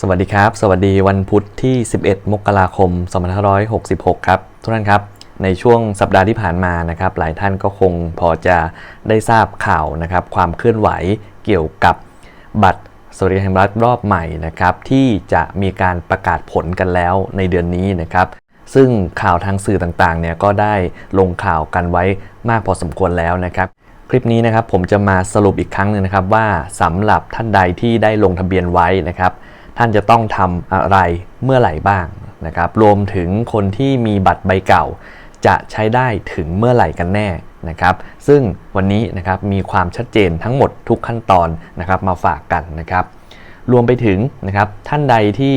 สวัสดีครับ สวัสดีวันพุธที่ 11 มกราคม 2566 ครับ ทุกท่านครับ ในช่วงสัปดาห์ที่ผ่านมานะครับ หลายท่านก็คงพอจะได้ทราบข่าวนะครับ ความเคลื่อนไหวเกี่ยวกับบัตรสวัสดิการแห่งรัฐรอบใหม่นะครับ ที่จะมีการประกาศผลกันแล้วในเดือนนี้นะครับ ซึ่งข่าวทางสื่อต่างๆ เนี่ยก็ได้ลงข่าวกันไว้มากพอสมควรแล้วนะครับคลิปนี้นะครับผมจะมาสรุปอีกครั้งหนึ่งนะครับว่าสำหรับท่านใดที่ได้ลงทะเบียนไว้นะครับ ท่านจะต้องทำอะไรเมื่อไหร่บ้างนะครับ รวมถึงคนที่มีบัตรใบเก่า จะใช้ได้ถึงเมื่อไหร่กันแน่นะครับ ซึ่งวันนี้นะครับมีความชัดเจนทั้งหมดทุกขั้นตอนนะครับมาฝากกันนะครับ รวมไปถึงนะครับท่านใดที่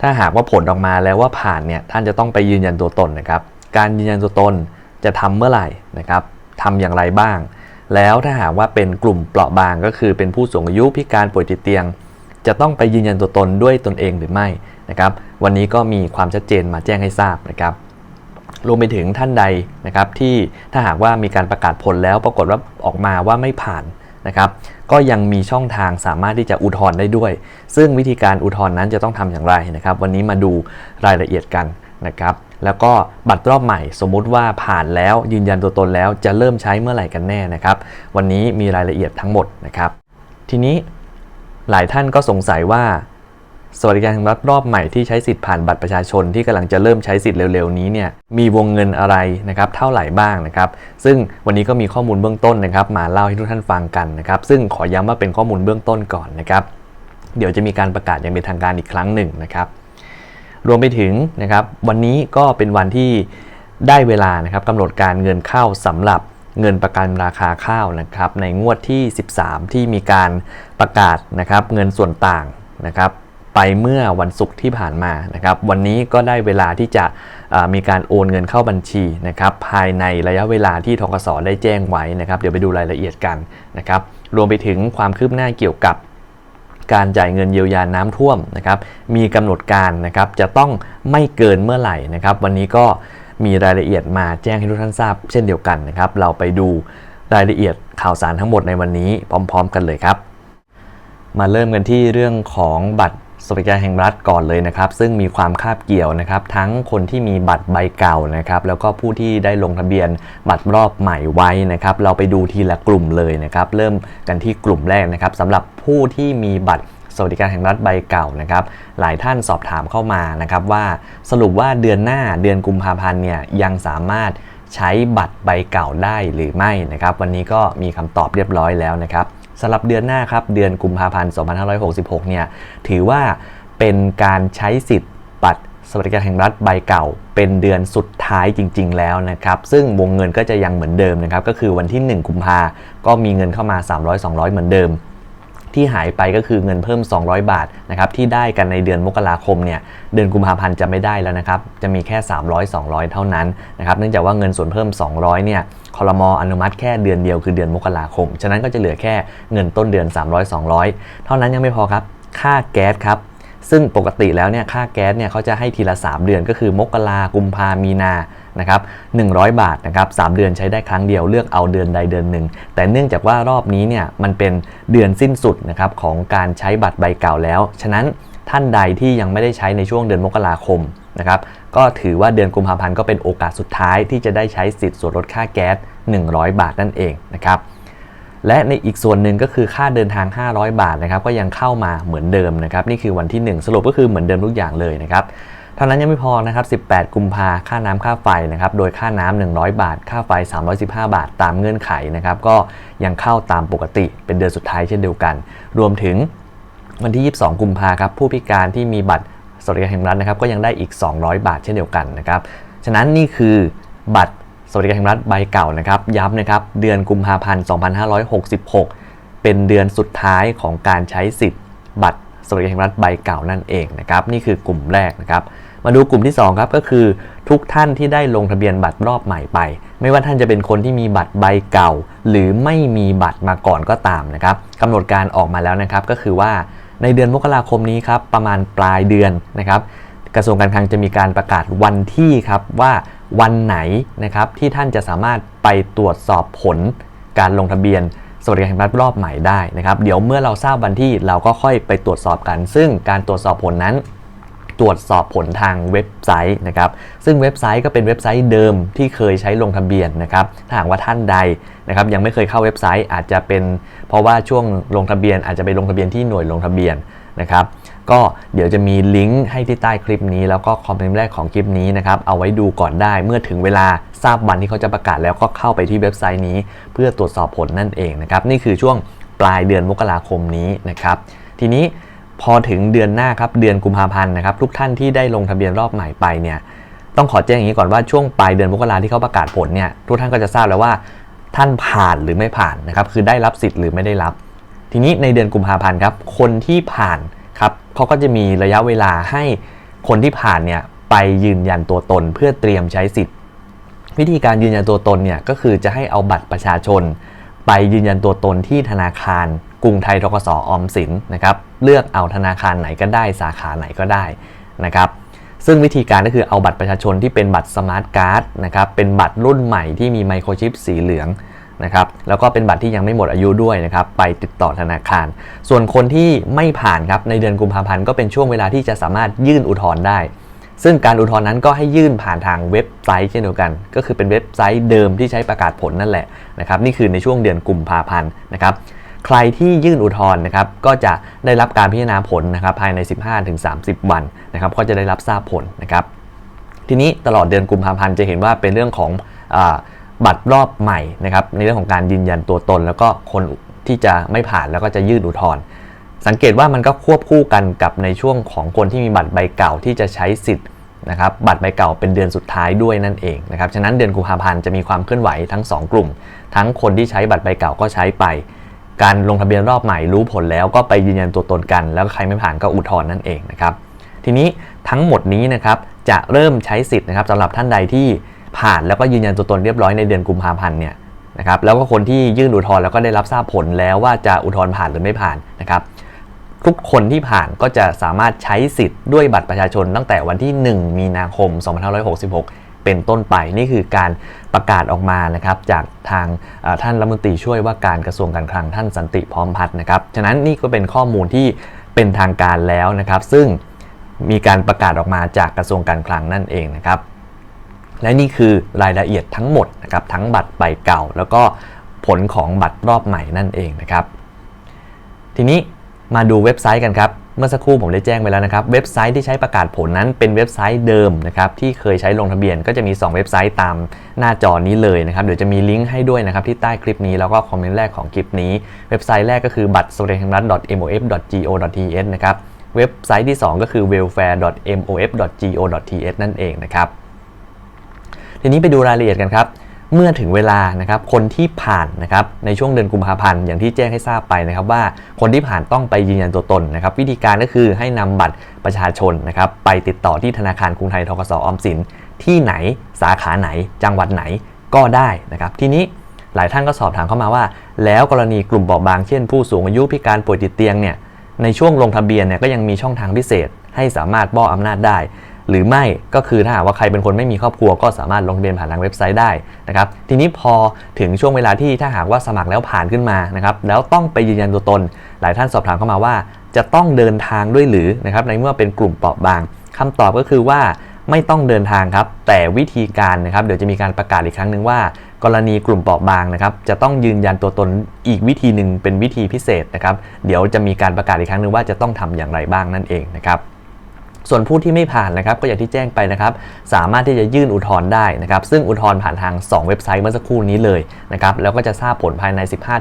ถ้าหากว่าผลออกมาแล้วว่าผ่านเนี่ยท่านจะต้องไปยืนยันตัวตนนะครับ การยืนยันตัวตนจะทำเมื่อไหร่นะครับทำอย่างไรบ้าง แล้วถ้าหากว่าเป็นกลุ่มเปราะบางก็คือเป็นผู้สูงอายุพิการป่วยติดเตียง จะต้องไปยืนยันตัวตนด้วยตนเองหรือไม่นะครับ วันนี้ก็มีความชัดเจนมาแจ้งให้ทราบนะครับรวมไปถึงท่านใดนะครับที่ถ้าหากว่ามีการประกาศผลแล้วปรากฏว่าออกมาว่าไม่ผ่านนะครับก็ยังมีช่องทางสามารถที่จะอุทธรณ์ได้ด้วย ซึ่งวิธีการอุทธรณ์นั้นจะต้องทำอย่างไรนะครับ วันนี้มาดูรายละเอียดกันนะครับ แล้วก็บัตรรอบใหม่สมมุติว่าผ่านแล้วยืนยันตัวตนแล้วจะเริ่มใช้เมื่อไหร่กันแน่นะครับ วันนี้มีรายละเอียดทั้งหมดนะครับ ทีนี้ หลายท่านก็สงสัยว่า สวัสดิการแห่งรัฐรอบใหม่ที่ใช้สิทธิ์ผ่านบัตรประชาชนที่กำลังจะเริ่มใช้สิทธิ์เร็วๆนี้เนี่ยมีวงเงินอะไรนะครับเท่าไหร่บ้างนะครับซึ่งวันนี้ก็มีข้อมูลเบื้องต้นนะครับ มาเล่าให้ทุกท่านฟังกันนะครับซึ่งขอย้ำว่าเป็นข้อมูลเบื้องต้นก่อนนะครับเดี๋ยวจะมีการประกาศอย่างเป็นทางการอีกครั้งหนึ่งนะครับรวมไปถึงนะครับวันนี้ก็เป็นวันที่ได้เวลานะครับกำหนดการเงินเข้าสำหรับ เงินประกันราคาข้าวนะครับในงวดที่ 13 ที่มีการประกาศนะครับเงินส่วนต่างนะครับไปเมื่อวันศุกร์ที่ผ่านมานะครับวันนี้ก็ได้เวลาที่จะมีการโอนเงินเข้าบัญชีนะครับภายในระยะเวลาที่ทกสได้แจ้งไว้นะครับเดี๋ยวไปดูรายละเอียดกันนะครับรวมไปถึงความคืบหน้าเกี่ยวกับการจ่ายเงินเยียวยาน้ำท่วมนะครับมีกำหนดการนะครับจะต้องไม่เกินเมื่อไหร่นะครับ วันนี้ก็ มีรายละเอียดมาแจ้งให้ทุกท่านทราบเช่นเดียวกันนะครับ เราไปดูรายละเอียดข่าวสารทั้งหมดในวันนี้พร้อม ๆ กันเลยครับ มาเริ่มกันที่เรื่องของบัตรสวัสดิการแห่งรัฐก่อนเลยนะครับ ซึ่งมีความคาบเกี่ยวนะครับ ทั้งคนที่มีบัตรใบเก่านะครับ แล้วก็ผู้ที่ได้ลงทะเบียนบัตรรอบใหม่ไว้นะครับ เราไปดูทีละกลุ่มเลยนะครับ เริ่มกันที่กลุ่มแรกนะครับสำหรับผู้ที่มีบัตร สวัสดิการแห่งรัฐใบเก่านะครับ หลายท่านสอบถามเข้ามานะครับว่าสรุปว่าเดือนหน้าเดือนกุมภาพันธ์เนี่ยยังสามารถใช้บัตรใบเก่าได้หรือไม่นะครับ วันนี้ก็มีคำตอบเรียบร้อยแล้วนะครับสำหรับเดือนหน้าครับเดือนกุมภาพันธ์ 2566 เนี่ยถือว่าเป็นการใช้สิทธิ์บัตรสวัสดิการแห่งรัฐใบเก่า เป็นเดือนสุดท้ายจริง ๆ แล้วนะครับ ซึ่งวงเงินก็จะยังเหมือนเดิมนะครับ ก็คือวันที่ 1 กุมภาก็มีเงินเข้ามา 300 200 เหมือนเดิม ที่หายไปก็คือเงินเพิ่ม 200 บาทนะครับที่ได้กันในเดือนมกราคมเนี่ยเดือนกุมภาพันธ์จะไม่ได้แล้วนะครับจะมีแค่ 300 200 เท่านั้นนะครับเนื่องจากว่าเงินส่วนเพิ่ม 200เนี่ยคอรมออนุมัติแค่เดือนเดียวคือเดือนมกราคม ฉะนั้นก็จะเหลือแค่เงินต้นเดือน 300 200 เท่านั้นยังไม่พอครับค่าแก๊สครับซึ่งปกติแล้วเนี่ยค่าแก๊สเนี่ยเขาจะให้ทีละ 3 เดือนก็คือมกรากุมภามีนา นะครับ100 บาทนะครับ3เดือนใช้ได้ครั้งเดียวเลือกเอาเดือนใดเดือนหนึ่ง แต่เนื่องจากว่ารอบนี้เนี่ยมันเป็นเดือนสิ้นสุดนะครับของการใช้บัตรใบเก่าแล้ว ฉะนั้นท่านใดที่ยังไม่ได้ใช้ในช่วงเดือนมกราคมนะครับก็ถือว่าเดือนกุมภาพันธ์ก็เป็นโอกาสสุดท้ายที่จะได้ใช้สิทธิ์ส่วนลดค่าแก๊ส 100 บาทนั่นเองนะครับและในอีกส่วนหนึ่งก็คือค่าเดินทาง 500 บาทนะครับก็ยังเข้ามาเหมือนเดิมนะครับนี่คือวันที่ 1 สรุปก็คือเหมือนเดิมทุกอย่างเลยนะครับ ท่านั้นยังไม่พอนะครับ 18 กุมภาค่าน้ำค่าไฟนะครับ โดยค่าน้ำ100 บาท ค่าไฟ 315 บาท ตามเงื่อนไขนะครับ ก็ยังเข้าตามปกติ เป็นเดือนสุดท้ายเช่นเดียวกัน รวมถึงวันที่ 22 กุมภาครับ ผู้พิการที่มีบัตรสวัสดิการแห่งรัฐนะครับ ก็ยังได้อีก 200 บาทเช่นเดียวกันนะครับ ฉะนั้นนี่คือบัตรสวัสดิการแห่งรัฐใบเก่านะครับ ย้ำนะครับ เดือนกุมภาพันธ์ 2566 เป็นเดือนสุดท้ายของการใช้สิทธิ์ บัตรสวัสดิการแห่งรัฐใบเก่านั่นเองนะครับ นี่คือกลุ่มแรกนะครับ มาดูกลุ่มที่ 2 ครับก็คือทุกท่านที่ได้ลงทะเบียนบัตรรอบใหม่ไป ไม่ว่าท่านจะเป็นคนที่มีบัตรใบเก่า หรือไม่มีบัตรมาก่อนก็ตามนะครับกำหนดการออกมาแล้วนะครับ ก็คือว่าในเดือนมกราคมนี้ครับประมาณปลายเดือนนะครับกระทรวงการคลังจะมีการประกาศวันที่ครับว่าวันไหนนะครับที่ท่านจะสามารถไปตรวจสอบผลการลงทะเบียนสวัสดิการแห่งรัฐรอบใหม่ได้นะครับ เดี๋ยวเมื่อเราทราบวันที่เราก็ค่อยไปตรวจสอบกัน ซึ่งการตรวจสอบผลนั้น ตรวจสอบผลทางเว็บไซต์นะครับซึ่งเว็บไซต์ก็เป็นเว็บไซต์เดิมที่เคยใช้ลงทะเบียนนะครับถ้าหากว่าท่านใดนะครับยังไม่เคยเข้าเว็บไซต์อาจจะเป็น เพราะว่าช่วงลงทะเบียนอาจจะไปลงทะเบียนที่หน่วยลงทะเบียนนะครับก็เดี๋ยวจะมีลิงก์ให้ที่ใต้คลิปนี้ แล้วก็คอมเมนต์แรกของคลิปนี้นะครับเอาไว้ดูก่อนได้เมื่อถึงเวลาทราบวันที่เขาจะประกาศแล้วก็เข้าไปที่เว็บไซต์นี้ เพื่อตรวจสอบผลนั่นเองนะครับนี่คือช่วงปลายเดือนมกราคมนี้นะครับทีนี้ พอถึงเดือนหน้าครับเดือนกุมภาพันธ์นะครับทุกท่านที่ได้ลงทะเบียนรอบใหม่ไปเนี่ยต้องขอแจ้งอย่างนี้ก่อนว่าช่วงปลายเดือนมกราที่เขาประกาศผลเนี่ยทุกท่านก็จะทราบแล้วว่าท่านผ่านหรือไม่ผ่านนะครับคือได้รับสิทธิ์หรือไม่ได้รับ ทีนี้ในเดือนกุมภาพันธ์ครับคนที่ผ่านครับเขาก็จะมีระยะเวลาให้คนที่ผ่านเนี่ยไปยืนยันตัวตนเพื่อเตรียมใช้สิทธิ์ วิธีการยืนยันตัวตนเนี่ยก็คือจะให้เอาบัตรประชาชน ไปยืนยันตัวตนที่ธนาคาร กรุงไทยทกสออมสินนะครับเลือกเอาธนาคารไหนก็ได้สาขาไหนก็ได้นะครับซึ่งวิธีการก็คือเอาบัตรประชาชนที่เป็นบัตรสมาร์ทการ์ดนะครับเป็นบัตรรุ่นใหม่ที่มีไมโครชิปสีเหลืองนะครับแล้วก็เป็นบัตรที่ยังไม่หมดอายุด้วยนะครับไปติดต่อธนาคาร ส่วนคนที่ไม่ผ่านครับในเดือนกุมภาพันธ์ก็เป็นช่วงเวลาที่จะสามารถยื่นอุทธรณ์ได้ ซึ่งการอุทธรณ์นั้นก็ให้ยื่นผ่านทางเว็บไซต์เช่นเดียวกัน ก็คือเป็นเว็บไซต์เดิมที่ใช้ประกาศผลนั่นแหละนะครับนี่คือในช่วงเดือนกุมภาพันธ์นะครับ ใครที่ยื่นอุทธรณ์นะครับก็จะได้รับการพิจารณาผลนะครับภายใน 15-30 วันนะครับก็จะได้รับทราบผลนะครับทีนี้ตลอดเดือนกุมภาพันธ์จะเห็นว่าเป็นเรื่องของอบัตรรอบใหม่นะครับในเรื่องของการยืนยันตัวตน แล้วก็คนที่จะไม่ผ่านแล้วก็จะยื่นอุทธรณ์สังเกตว่ามันก็ควบคู่กันกับในช่วงของคนที่มีบัตรใบเก่าที่จะใช้สิทธิ์นะครับบัตรใบเก่าเป็นเดือนสุดท้ายด้วยนั่นเองนะครับฉะนั้นเดือนกุมภาพันธ์จะมีความเคลื่อนไหวทั้ง 2 กลุ่ม ทั้งคนที่ใช้บัตรใบเก่าก็ใช้ไป การลงทะเบียนรอบใหม่รู้ผลแล้วก็ไปยืนยันตัวตนกัน แล้วใครไม่ผ่านก็อุทธรณ์นั่นเองนะครับ ทีนี้ทั้งหมดนี้นะครับจะเริ่มใช้สิทธิ์นะครับสำหรับท่านใดที่ผ่านแล้วก็ยืนยันตัวตนเรียบร้อยในเดือนกุมภาพันธ์เนี่ยนะครับแล้วก็คนที่ยื่นอุทธรณ์แล้วก็ได้รับทราบผลแล้วว่าจะอุทธรณ์ผ่านหรือไม่ผ่านนะครับ ทุกคนที่ผ่านก็จะสามารถใช้สิทธิ์ด้วยบัตรประชาชนตั้งแต่วันที่ 1 มีนาคม 2566 เป็นต้นไปนี่คือการประกาศออกมานะครับจากทางท่านรัฐมนตรีช่วยว่าการกระทรวงการคลังท่านสันติพร้อมพัฒน์นะครับฉะนั้นนี่ก็เป็นข้อมูลที่เป็นทางการแล้วนะครับ ซึ่งมีการประกาศออกมาจากกระทรวงการคลังนั่นเองนะครับ และนี่คือรายละเอียดทั้งหมดนะครับทั้งบัตรใบเก่า แล้วก็ผลของบัตรรอบใหม่นั่นเองนะครับ ทีนี้มาดูเว็บไซต์กันครับ เมื่อสักครู่ผมได้แจ้งไปแล้วนะครับ เว็บไซต์ที่ใช้ประกาศผลนั้นเป็นเว็บไซต์เดิมนะครับที่เคยใช้ลงทะเบียนก็จะมี 2 เว็บไซต์ตามหน้าจอนี้เลยนะครับเดี๋ยวจะมีลิงก์ให้ด้วยนะครับที่ใต้คลิปนี้แล้วก็คอมเมนต์แรกของคลิปนี้ เว็บไซต์แรกก็คือบัตรสวัสดิการรัฐ mof.go.th นะครับเว็บไซต์ที่ 2 ก็คือ welfare.mof.go.th นั่นเองนะครับทีนี้ไปดูรายละเอียดกันครับ เมื่อถึงเวลานะครับคนที่ผ่านนะครับในช่วงเดือนกุมภาพันธ์อย่างที่แจ้งให้ทราบไปนะครับว่าคนที่ผ่านต้องไปยืนยันตัวตนนะครับวิธีการก็คือให้นำบัตรประชาชนนะครับไปติดต่อที่ธนาคารกรุงไทยทกสออมสิน ที่ไหนสาขาไหน จังหวัดไหนก็ได้นะครับทีนี้หลายท่านก็สอบถามเข้ามาว่า แล้วกรณีกลุ่มเปราบางเช่น ผู้สูงอายุพิการป่วยติดเตียงเนี่ยในช่วงลงทะเบียนเนี่ยก็ยังมีช่องทางพิเศษให้สามารถมอบอำนาจได้ หรือไม่ก็คือถ้าหากว่าใครเป็นคนไม่มีครอบครัว ก็สามารถลงทะเบียนผ่านทางเว็บไซต์ได้นะครับทีนี้พอถึงช่วงเวลาที่ถ้าหากว่าสมัครแล้วผ่านขึ้นมานะครับแล้วต้องไปยืนยันตัวตน หลายท่านสอบถามเข้ามาว่า จะต้องเดินทางด้วยหรือนะครับในเมื่อเป็นกลุ่มเปราะบางคำตอบก็คือว่าไม่ต้องเดินทางครับ แต่วิธีการนะครับเดี๋ยวจะมีการประกาศอีกครั้งหนึ่งว่า กรณีกลุ่มเปราะบางนะครับจะต้องยืนยันตัวตนอีกวิธีหนึ่งเป็นวิธีพิเศษนะครับเดี๋ยวจะมีการประกาศอีกครั้งหนึ่งว่าจะต้องทำอย่างไรบ้างนั่นเองนะครับ ส่วนผู้ที่ไม่ผ่านนะครับก็อย่างที่แจ้งไปนะครับสามารถที่จะยื่นอุทธรณ์ได้นะครับซึ่งอุทธรณ์ผ่านทาง 2 เว็บไซต์เมื่อสักครู่นี้เลยนะครับแล้วก็จะทราบผลภายใน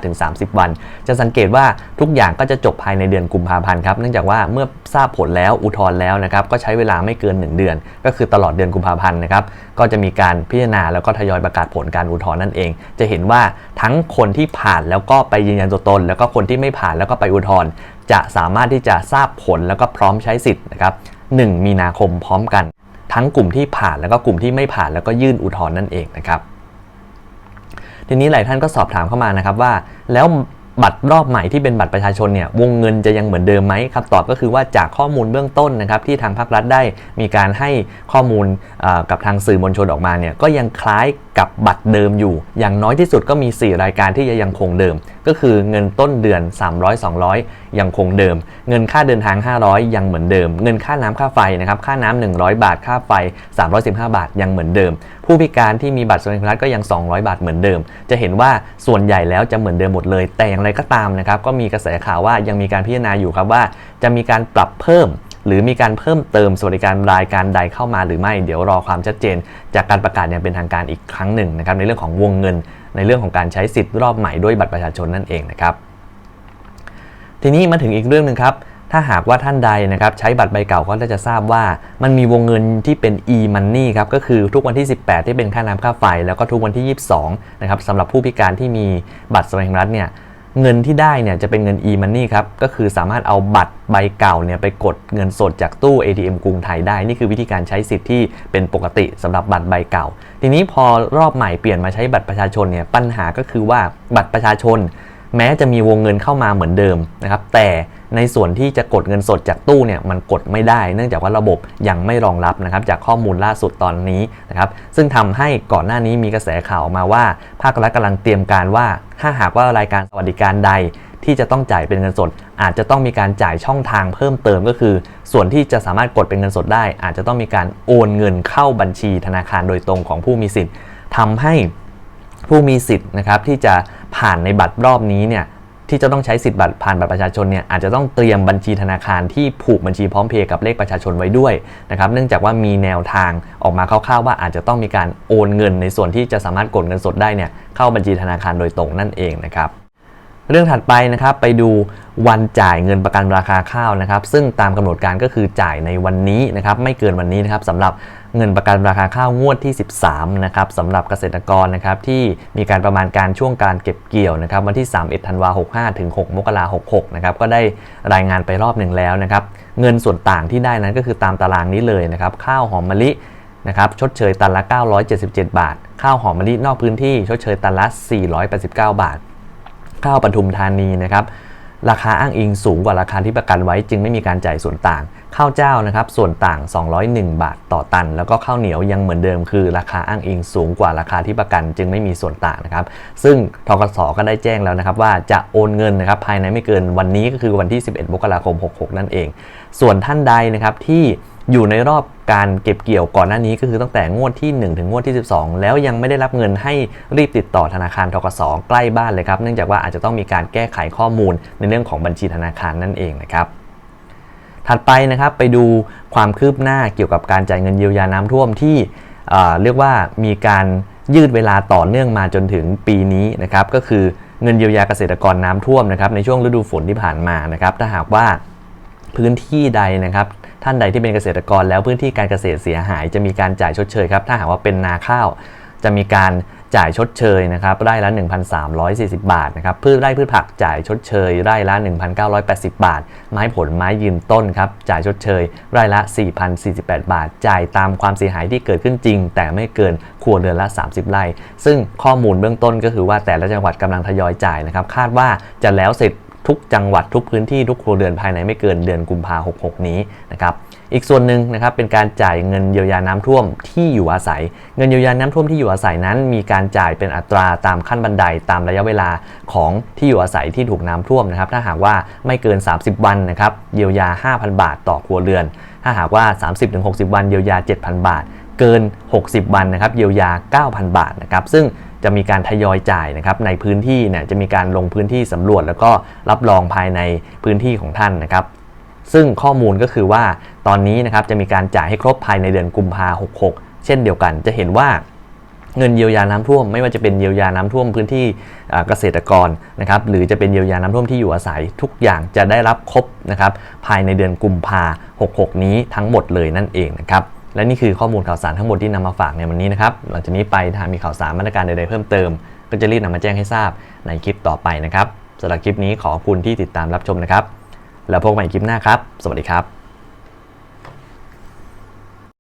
15-30 วัน จะสังเกตว่าทุกอย่างก็จะจบภายในเดือนกุมภาพันธ์ครับเนื่องจากว่าเมื่อทราบผลแล้วอุทธรณ์แล้วนะครับก็ใช้เวลาไม่เกิน 1 เดือน ก็คือตลอดเดือนกุมภาพันธ์นะครับก็จะมีการพิจารณาแล้วก็ทยอยประกาศผลการอุทธรณ์นั่นเอง จะเห็นว่าทั้งคนที่ผ่านแล้วก็ไปยืนยันตัวตน แล้วก็คนที่ไม่ผ่านแล้วก็ไปอุทธรณ์จะสามารถที่จะทราบผลแล้วก็พร้อมใช้สิทธิ์นะครับ 1 มีนาคมพร้อมกัน ทั้งกลุ่มที่ผ่านแล้วก็กลุ่มที่ไม่ผ่านแล้วก็ยื่นอุทธรณ์นั่นเองนะครับทีนี้หลายท่านก็สอบถามเข้ามานะครับว่า แล้ว บัตรรอบใหม่ที่เป็นบัตรประชาชนเนี่ยวงเงินจะยังเหมือนเดิมไหมคำตอบก็คือว่าจากข้อมูลเบื้องต้นนะครับที่ทางภาครัฐได้มีการให้ข้อมูลกับทางสื่อมวลชนออกมาเนี่ยก็ยังคล้ายกับบัตรเดิมอยู่ อย่างน้อยที่สุดก็มี 4 รายการที่จะยังคงเดิม ก็คือเงินต้นเดือน 300 200 ยังคงเดิม เงินค่าเดินทาง 500 ยังเหมือนเดิม เงินค่าน้ำค่าไฟนะครับค่าน้ำ100 บาทค่าไฟ 315 บาทยังเหมือนเดิม ผู้พิการที่มีบัตรสวัสดิการรัฐก็ยัง 200 บาทเหมือนเดิม จะเห็นว่าส่วนใหญ่แล้วจะเหมือนเดิมหมดเลย แต่อย่างไรก็ตามนะครับก็มีกระแสข่าวว่ายังมีการพิจารณาอยู่ครับว่า จะมีการปรับเพิ่มหรือมีการเพิ่มเติมสวัสดิการรายการใดเข้ามาหรือไม่ เดี๋ยวรอความชัดเจน จากการประกาศอย่างเป็นทางการอีกครั้งหนึ่งนะครับในเรื่องของวงเงิน ในเรื่องของการใช้สิทธิ์รอบใหม่ด้วยบัตรประชาชนนั่นเองนะครับทีนี้มาถึงอีกเรื่องหนึ่งครับ ถ้าหากว่าท่านใดนะครับใช้บัตรใบเก่าก็จะทราบว่ามันมีวงเงินที่เป็น e-money ครับก็คือทุกวันที่ 18 ที่เป็นค่าน้ำค่าไฟ แล้วก็ทุกวันที่ 22 นะครับสำหรับผู้พิการที่มีบัตรสวัสดิการรัฐเนี่ยเงินที่ได้เนี่ยจะเป็นเงิน e-money ครับ ก็คือสามารถเอาบัตรใบเก่าเนี่ยไปกดเงินสดจากตู้ ATM กรุงไทยได้ นี่คือวิธีการใช้สิทธิ์ที่เป็นปกติสำหรับบัตรใบเก่า ทีนี้พอรอบใหม่เปลี่ยนมาใช้บัตรประชาชนเนี่ยปัญหาก็คือว่าบัตรประชาชน แม้จะมีวงเงินเข้ามาเหมือนเดิมนะครับ แต่ในส่วนที่จะกดเงินสดจากตู้เนี่ยมันกดไม่ได้ เนื่องจากว่าระบบยังไม่รองรับนะครับจากข้อมูลล่าสุดตอนนี้นะครับซึ่งทำให้ก่อนหน้านี้มีกระแสข่าวออกมาว่า ภาครัฐกำลังเตรียมการว่า ถ้าหากว่ารายการสวัสดิการใดที่จะต้องจ่ายเป็นเงินสด อาจจะต้องมีการจ่ายช่องทางเพิ่มเติมก็คือ ส่วนที่จะสามารถกดเป็นเงินสดได้ อาจจะต้องมีการโอนเงินเข้าบัญชีธนาคารโดยตรงของผู้มีสิทธิ์ทำให้ ผู้มีสิทธิ์นะครับที่จะผ่านในบัตรรอบนี้เนี่ยที่จะต้องใช้สิทธิ์บัตรผ่านบัตรประชาชนเนี่ยอาจจะต้องเตรียมบัญชีธนาคารที่ผูกบัญชีพร้อมเพย์กับเลขประชาชนไว้ด้วยนะครับเนื่องจากว่ามีแนวทางออกมาคร่าวๆว่าอาจจะต้องมีการโอนเงินในส่วนที่จะสามารถกดเงินสดได้เนี่ยเข้าบัญชีธนาคารโดยตรงนั่นเองนะครับเรื่องถัดไปนะครับไปดูวันจ่ายเงินประกันราคาข้าวนะครับ ซึ่งตามกำหนดการก็คือจ่ายในวันนี้นะครับไม่เกินวันนี้นะครับสำหรับ เงินประกันราคาข้าวงวดที่ 13 นะครับสำหรับเกษตรกรนะครับที่มีการประมาณการช่วงการเก็บเกี่ยวนะครับวันที่ 31 ธันวา65 ถึง 6 มกราคม 66 นะครับก็ได้รายงานไปรอบหนึ่งแล้วนะครับเงินส่วนต่างที่ได้นั้นก็คือตามตารางนี้เลยนะครับข้าวหอมมะลินะครับชดเชยตันละ 977 บาท ข้าวหอมมะลินอกพื้นที่ชดเชยตันละ 489 บาท ข้าวปทุมธานีนะครับ ราคาอ้างอิงสูงกว่าราคาที่ประกันไว้ จึงไม่มีการจ่ายส่วนต่าง ข้าวเจ้านะครับส่วนต่าง 201 บาทต่อตัน แล้วก็ข้าวเหนียวยังเหมือนเดิมคือ ราคาอ้างอิงสูงกว่าราคาที่ประกัน จึงไม่มีส่วนต่างนะครับ ซึ่งทกสก็ได้แจ้งแล้วนะครับว่าจะโอนเงินนะครับภายในไม่เกินวันนี้ก็คือวันที่ 11มกราคม 66 นั่นเอง ส่วนท่านใดนะครับที่ อยู่ในรอบการเก็บเกี่ยวก่อนหน้านี้ก็คือตั้งแต่งวดที่ 1 ถึงงวดที่ 12 แล้วยังไม่ได้รับเงินให้รีบติดต่อธนาคารทกสใกล้บ้านเลยครับเนื่องจากว่าอาจจะต้องมีการแก้ไขข้อมูลในเรื่องของบัญชีธนาคารนั่นเองนะครับถัดไปนะครับไปดูความคืบหน้าเกี่ยวกับการจ่ายเงินเยียวยาน้ำท่วมที่เอ่อเรียกว่ามีการยืดเวลาต่อเนื่องมาจนถึงปีนี้นะครับก็คือเงินเยียวยาเกษตรกรน้ำท่วมนะครับในช่วงฤดูฝนที่ผ่านมานะครับถ้าหากว่าพื้นที่ใดนะครับ ท่านใดที่เป็นเกษตรกรแล้วพื้นที่การเกษตรเสียหาย จะมีการจ่ายชดเชยครับ ถ้าหากว่าเป็นนาข้าว จะมีการจ่ายชดเชยนะครับไร่ละ 1,340 บาทนะครับพืชไร่พืชผักจ่ายชดเชยไร่ละ 1,980 บาท ไม้ผลไม้ยืนต้นครับจ่ายชดเชยไร่ละ 4,048 บาท จ่ายตามความเสียหายที่เกิดขึ้นจริง แต่ไม่เกินครัวเรือนละ 30 ไร่ ซึ่งข้อมูลเบื้องต้นก็คือว่าแต่ละจังหวัดกำลังทยอยจ่ายนะครับคาดว่าจะแล้วเสร็จ ทุกจังหวัดทุกพื้นที่ทุกครัวเรือนภายในไม่เกินเดือนกุมภาพันธ์66นี้นะครับอีกส่วนหนึ่งนะครับเป็นการจ่ายเงินเยียวยาน้ำท่วมที่อยู่อาศัย เงินเยียวยาน้ำท่วมที่อยู่อาศัยนั้น มีการจ่ายเป็นอัตราตามขั้นบันไดตามระยะเวลาของที่อยู่อาศัยที่ถูกน้ำท่วมนะครับ ถ้าหากว่าไม่เกิน 30 วันนะครับเยียวยา 5,000 บาทต่อครัวเรือน ถ้าหากว่า 30-60 วันเยียวยา 7,000 บาท เกิน 60 วันนะครับเยียวยา 9,000 บาทนะครับซึ่ง จะมีการทยอยจ่ายนะครับในพื้นที่เนี่ยจะมีการลงพื้นที่สำรวจ แล้วก็รับรองภายในพื้นที่ของท่านนะครับ ซึ่งข้อมูลก็คือว่าตอนนี้นะครับจะมีการจ่ายให้ครบภายในเดือนกุมภาพันธ์66เช่นเดียวกัน จะเห็นว่าเงินเยียวยาน้ำท่วมไม่ว่าจะเป็นเยียวยาน้ำท่วมพื้นที่เกษตรกรนะครับหรือจะเป็นเยียวยาน้ำท่วมที่อยู่อาศัยทุกอย่างจะได้รับครบนะครับภายในเดือนกุมภา66 นี้ทั้งหมดเลยนั่นเองนะครับ และนี่คือข้อมูลข่าวสารทั้งหมดที่นำมาฝากในวันนี้นะครับ หลังจากนี้ไปถ้ามีข่าวสารมาตรการใดๆเพิ่มเติม ก็จะรีบนำมาแจ้งให้ทราบในคลิปต่อไปนะครับสำหรับคลิปนี้ขอบคุณที่ติดตามรับชมนะครับ แล้วพบกันใหม่คลิปหน้าครับ สวัสดีครับ